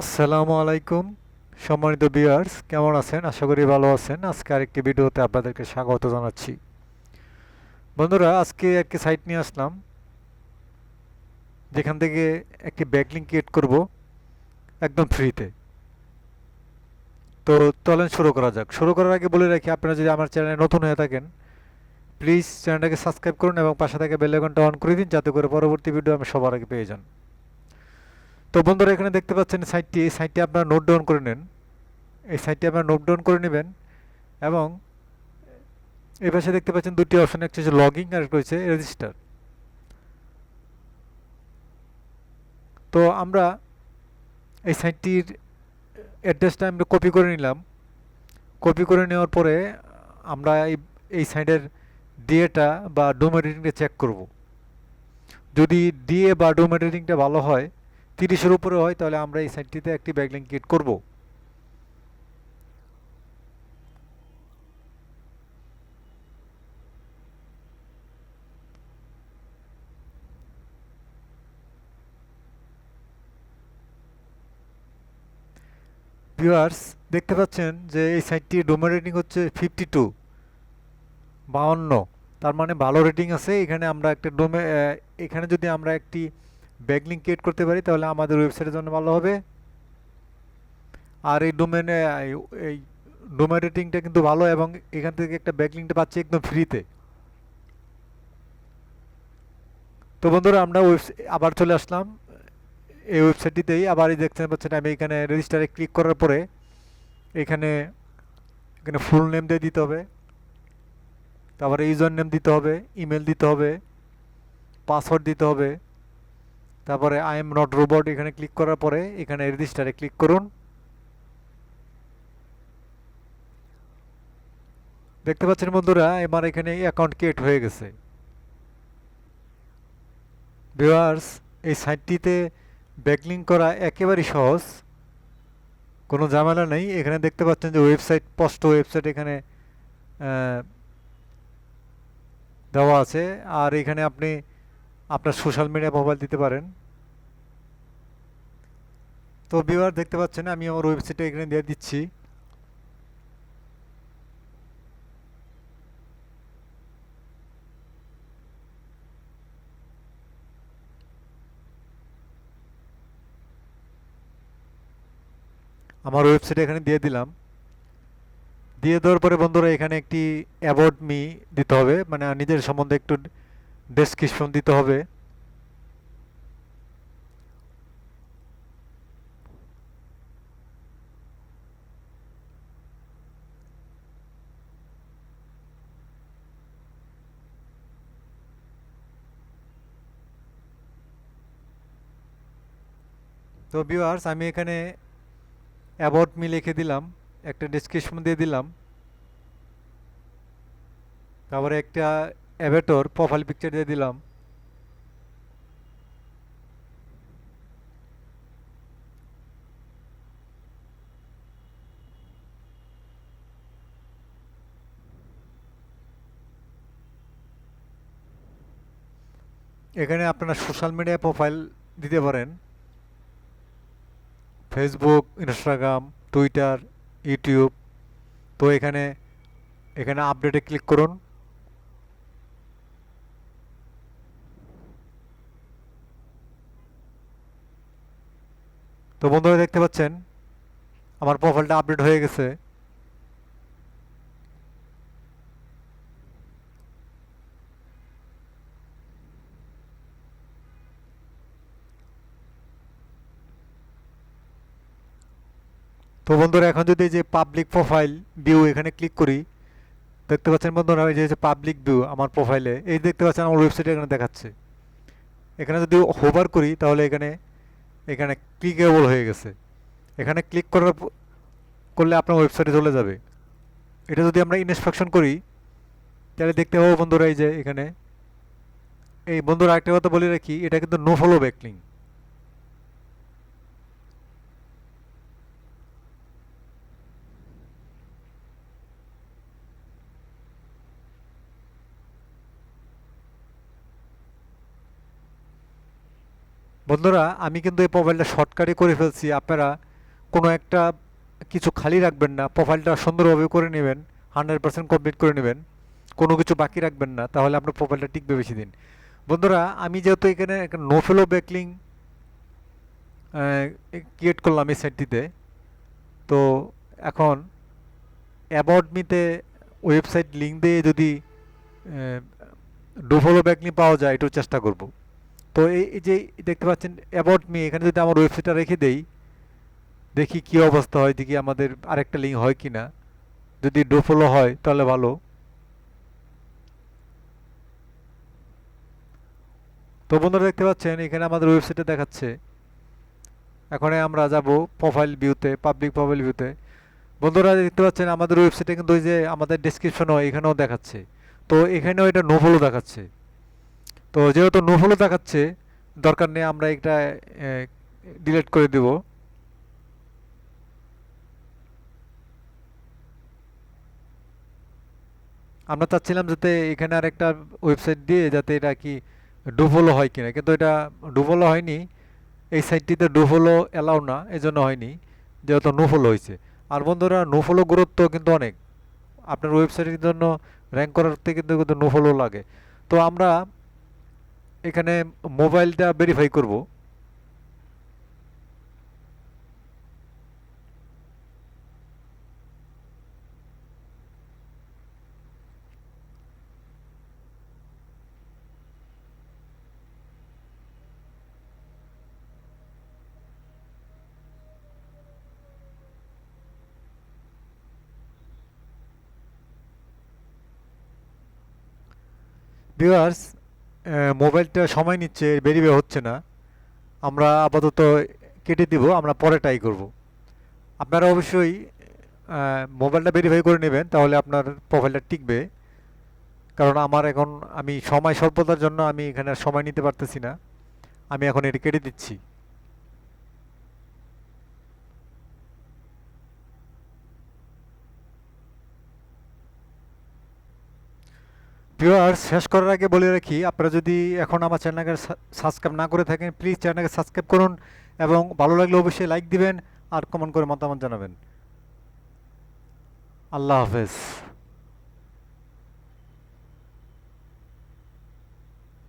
আসসালামু আলাইকুম, সম্মানিত ভিউয়ার্স কেমন আছেন? আশা করি ভালো আছেন। আজকে আরেকটি ভিডিওতে আপনাদেরকে স্বাগত জানাচ্ছি। বন্ধুরা, আজকে একটি সাইট নিয়ে আসলাম। যেখান থেকে একটি ব্যাকলিং ক্রিয়েট করব, একদম ফ্রিতে তো চলেন শুরু করা যাক। শুরু করার আগে বলে রাখি, আপনারা যদি আমার চ্যানেলে নতুন হয়ে থাকেন প্লিজ চ্যানেলটাকে সাবস্ক্রাইব করুন এবং পাশে থেকে বেল আইকনটা অন করে দিন, যাতে করে পরবর্তী ভিডিও আমি সবার আগে পেয়ে যান। তো বন্ধুরা, এখানে দেখতে পাচ্ছেন সাইটটি এই সাইটটি আপনারা নোট ডাউন করে নেন। এই সাইটটি আপনারা নোট ডাউন করে নেবেন এবং এই পাশে দেখতে পাচ্ছেন দুটি অপশন একটা হচ্ছে লগিং আর একটা হচ্ছে রেজিস্টার তো আমরা এই সাইটটির অ্যাড্রেসটা আমরা কপি করে নিলাম। কপি করে নেওয়ার পরে আমরা এই এই সাইটের ডিএটা বা ডোম এডিটিংটা চেক করব। যদি ডিএ বা ডোম এডিটিংটা ভালো হয় তিরিশের উপরে হয়, তাহলে আমরা এই সাইটটিতে একটি ব্যাকলিং ক্রিয়েট করব। ভিউয়ার্স দেখতে পাচ্ছেন যে এই সাইটটির ডোমেন রেটিং হচ্ছে ফিফটি টু বাউন্ন। তার মানে ভালো রেটিং আছে। এখানে আমরা একটা ডোমে এখানে যদি আমরা একটি ব্যাকলিং ক্রিয়েট করতে পারি, তাহলে আমাদের ওয়েবসাইটের জন্য ভালো হবে। আর এই ডোমেনে এই ডোমেন রেটিংটা কিন্তু ভালো এবং এখান থেকে একটা ব্যাকলিংটা পাচ্ছি একদম ফ্রিতে তো বন্ধুরা, আমরা আবার চলে আসলাম। এই ওয়েবসাইটটিতেই আবার দেখতে পাচ্ছেন আমি এখানে রেজিস্টারে ক্লিক করার পরে, এখানে এখানে ফুল নেম দিয়ে দিতে হবে। তারপরে ইউজার নেম দিতে হবে ইমেল দিতে হবে পাসওয়ার্ড দিতে হবে। তারপরে আই এম নট রোবট এখানে ক্লিক করার পরে এখানে রেজিস্টারে ক্লিক করুন। দেখতে পাচ্ছেন বন্ধুরা, এবার এখানে অ্যাকাউন্ট ক্রিয়েট হয়ে গেছে। ভিউয়ার্স এই সাইটটিতে ব্যাকলিং করা একেবারেই সহজ। কোনো ঝামেলা নেই। এখানে দেখতে পাচ্ছেন যে ওয়েবসাইট স্পষ্ট ওয়েবসাইট এখানে দেওয়া আছে। আর এখানে আপনি আপনার সোশ্যাল মিডিয়া প্রোফাইল দিতে পারেন। তো ভিউয়ার দেখতে পাচ্ছেন, আমি আমার ওয়েবসাইটে এখানে দিয়ে দিচ্ছি। আমার ওয়েবসাইটে এখানে দিয়ে দিলাম। দিয়ে দেওয়ার পরে বন্ধুরা, এখানে একটি অ্যাবাউট মি দিতে হবে মানে নিজের সম্বন্ধে একটু ডেসক্রিপশন দিতে হবে। তো ভিউয়ার্স আমি এখানে অ্যাবাউট মি লিখে দিলাম, একটা ডিসক্রিপশন দিয়ে দিলাম। তারপরে একটা অ্যাভেটর প্রোফাইল পিকচার দিয়ে দিলাম। এখানে আপনারা সোশ্যাল মিডিয়া প্রোফাইল দিতে পারেন। ফেসবুক ইনস্টাগ্রাম টুইটার ইউটিউব তো এখানে এখানে আপডেটে ক্লিক করুন। তো বন্ধুরা দেখতে পাচ্ছেন, আমার প্রোফাইলটা আপডেট হয়ে গেছে। তো বন্ধুরা, এখন যদি যে পাবলিক প্রোফাইল ভিউ এখানে ক্লিক করি, দেখতে পাচ্ছেন বন্ধুরা, এই যে পাবলিক ভিউ আমার প্রোফাইলে এই দেখতে পাচ্ছেন আমার ওয়েবসাইটে এখানে দেখাচ্ছে। এখানে যদি হোভার করি, তাহলে এখানে এখানে ক্লিকেবল হয়ে গেছে। এখানে ক্লিক করার করলে আপনার ওয়েবসাইটে চলে যাবে। এটা যদি আমরা ইনস্ট্রাকশন করি, তাহলে দেখতে পাবো বন্ধুরা, এই যে এখানে, এই বন্ধুরা একটা কথা বলে রাখি, এটা কিন্তু নো ফলো ব্যাকলিং বন্ধুরা, আমি কিন্তু এই প্রোফাইলটা শর্টকাটে করে ফেলছি। আপনারা কোনো একটা কিছু খালি রাখবেন না। প্রোফাইলটা সুন্দরভাবে করে নেবেন হান্ড্রেড পার্সেন্ট কমপ্লিট করে নেবেন। কোনো কিছু বাকি রাখবেন না, তাহলে আপনার প্রোফাইলটা টিকবে বেশি দিন। বন্ধুরা, আমি যেহেতু এখানে নো ফেলো ব্যাকলিং ক্রিয়েট করলাম এই সাইটটিতে তো এখন অ্যাবাউট মিতে ওয়েবসাইট লিঙ্ক দিয়ে যদি ডুফলো ব্যাকলিং পাওয়া যায়, একটু চেষ্টা করব। তো এই যে দেখতে পাচ্ছেন অ্যাবাউট মি এখানে যদি আমার ওয়েবসাইটটা রেখে দেই, দেখি কি অবস্থা হয়, দেখি আমাদের আরেকটা লিঙ্ক হয় কি না। যদি ডুফলো হয়, তাহলে ভালো। তো বন্ধুরা দেখতে পাচ্ছেন, এখানে আমাদের ওয়েবসাইটে দেখাচ্ছে। এখন আমরা যাব প্রোফাইল ভিউতে পাবলিক প্রোফাইল ভিউতে বন্ধুরা দেখতে পাচ্ছেন, আমাদের ওয়েবসাইটে কিন্তু ওই যে আমাদের ডেসক্রিপশনও এখানেও দেখাচ্ছে। তো এখানেও এটা নো ফলো দেখাচ্ছে। তো যেহেতু নো ফলো দেখাচ্ছে, দরকার নেই আমরা এটা ডিলিট করে দেব। আমরা চাচ্ছিলাম যাতে এখানে আর একটা ওয়েবসাইট দিয়ে যাতে এটা কি ডুফলো হয় কিনা, কিন্তু এটা ডুফলো হয়নি। এই সাইটটিতে ডুফলো অ্যালাউ না এই জন্য হয়নি, যেহেতু নোফলো হয়েছে। আর বন্ধুরা নোফলো গুরুত্ব কিন্তু অনেক। আপনার ওয়েবসাইটের জন্য র্যাঙ্ক করার থেকে কিন্তু নোফলো লাগে। তো আমরা এখানে মোবাইলটা ভেরিফাই করব। ভিউয়ার্স মোবাইলটা সময় নিচ্ছে, বেরিয়ে হচ্ছে না। আমরা আপাতত কেটে দিব, আমরা পরে ট্রাই করব। আপনারা অবশ্যই মোবাইলটা ভেরিফাই করে নেবেন, তাহলে আপনার প্রোফাইলটা টিকবে। কারণ আমার এখন, আমি সময় স্বল্পতার জন্য আমি এখানে সময় নিতে পারতেছি না। আমি এখন এটি কেটে দিচ্ছি। ভিউয়ার শেষ করার আগে বলে রাখি, আপনারা যদি এখন আমার চ্যানেলকে সাবস্ক্রাইব না করে থাকেন প্লিজ চ্যানেলকে সাবস্ক্রাইব করুন এবং ভালো লাগলে অবশ্যই লাইক দিবেন আর কমেন্ট করে মতামত জানাবেন। আল্লাহ হাফেজ।